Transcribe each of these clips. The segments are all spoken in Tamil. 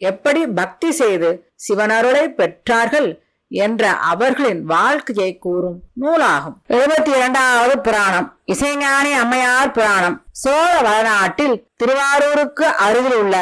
எப்படி பக்தி செய்து சிவனருளை பெற்றார்கள் என்ற அவர்களின் வாழ்க்கையை கூறும் நூலாகும். எழுபத்தி இரண்டாவது புராணம் இசைஞானி அம்மையார் புராணம். சோழ வளநாட்டில் திருவாரூருக்கு அருகில் உள்ள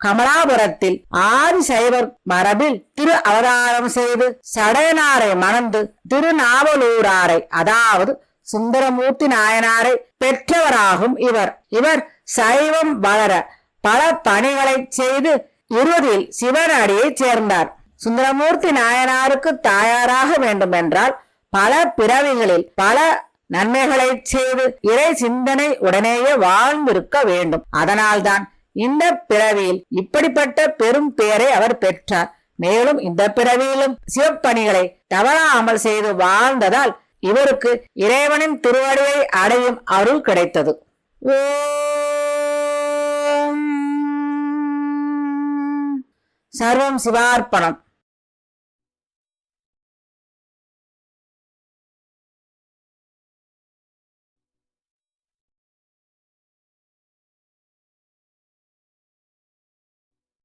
கமலாபுரத்தில் ஆதிசைவர் மரபில் திரு அவதாரம் செய்து சடையனாரை மணந்து திருநாவலூராரை அதாவது சுந்தரமூர்த்தி நாயனாரை பெற்றவராகும் இவர். இவர் சைவம் வளர பல பணிகளை செய்து இருபதில் சிவனடியைச் சேர்ந்தார். சுந்தரமூர்த்தி நாயனாருக்கு தாயாராக வேண்டும் என்றால் பல பிறவிகளில் பல நன்மைகளை செய்து இறை சிந்தனை உடனேயே வாழ்ந்திருக்க வேண்டும். அதனால்தான் இந்த பிறவியில் இப்படிப்பட்ட பெரும் பெயரை அவர் பெற்றார். மேலும் இந்த பிறவியிலும் சிவப்பணிகளை தவறாமல் செய்து வாழ்ந்ததால் இவருக்கு இறைவனின் திருவடியை அடையும் அருள் கிடைத்தது. ஓ சர்வம் சிவார்ப்பணம்.